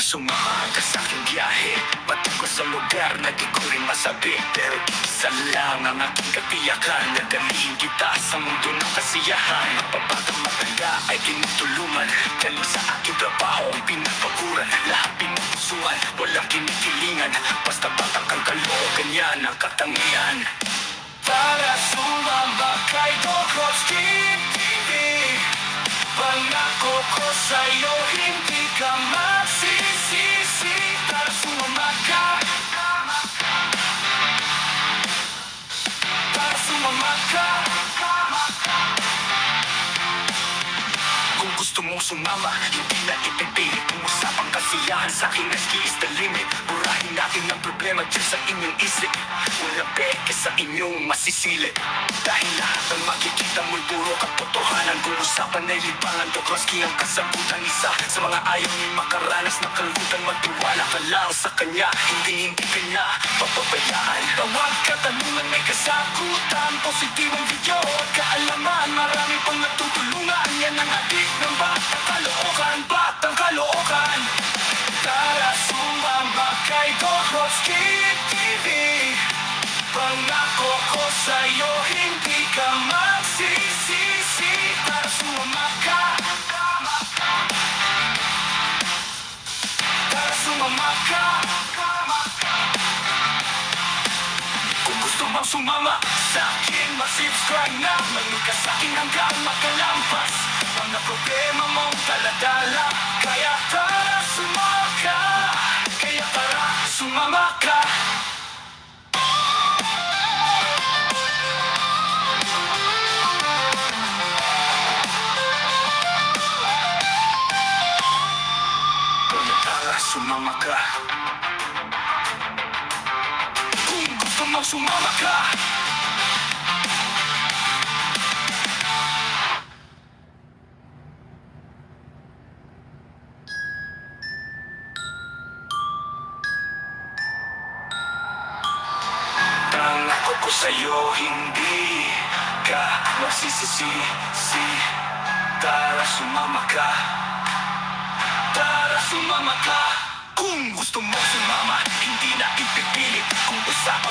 Sumama ka sa aking biyahe. Patungo sa lugar na di ko rin masabi Pero isa lang ang aking katiyakan Nadaliin kita sa mundo ng kasiyahan. Mapabagang matanda ay tinutulungan Galing sa aking trabaho ang pinapaguran. Lahat pinupusuan, walang kinikilingan. Basta batang kang kaloogan yan ang katangian. Tara sumama kay Dokowski TV Pangako ko sa'yo, hindi ka magsisisi gusto mong sumama, hindi na ipipilit Kung usapang kasiyahan. Sa akin, ski is the limit. Burahin natin ang problema dyan sa inyong isip. Walang peke sa inyong masisilip. Dahil lahat ng makikita mo'y puro katotohanan. Kung usapan ay libangan, Dokroski ang kasagutan Isa. Sa mga ayaw ni makaranas ng kalutan Magtiwala ka lang sa kanya, hindi hindi kanya papabayaan. Tawag katanungan, may kasagutan. Positibong video at kaalaman ang adik ng batang kalookan. Kalookan Tara sumama kay Dokroski TV Pangako ko sa'yo, hindi ka magsisisi. Tara sumama ka. Tara sumama Kung gusto mong sumama sa akin Mag-subscribe na. Manood ka sa akin hanggang problema mong daladala Kaya tara sumama ka. Kaya tara sumama ka. Kaya tara sumama ka. Kung gusto mong sumama ka sa'yo, hindi ka magsisisi si Tara sumama ka. Tara sumama ka. Kung gusto mo sumama, hindi na ipipilit Kung usapang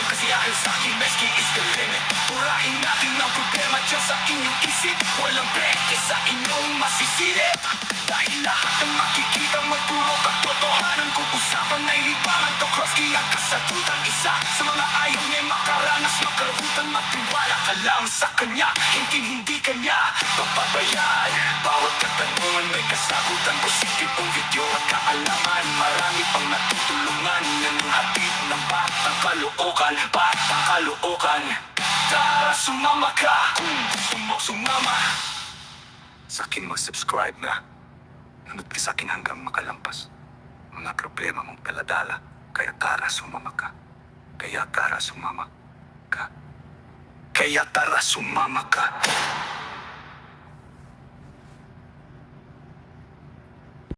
sa inyong isip Walang peke sa inyong masisilip Dahil lahat ng makikita magpuro katotohanan Kung usapan ay libangan to cross ang kasagutan. Isa sa mga ayaw niya makaranas Makarutan, magtiwala ka lang sa kanya. Hindi hindi kanya papabayaan. Bawat katanungan may kasagutan Positibong video at kaalaman. Marami pang natutulungan Ng hatid ng batang kalookan Batang kalookan Tara sumama ka. Kung gusto mo Sa akin mag-subscribe na. Nanood ka sa akin hanggang makalampas. Mga problema mong daladala Kaya tara sumama ka. Kaya tara sumama ka. Kaya tara sumama ka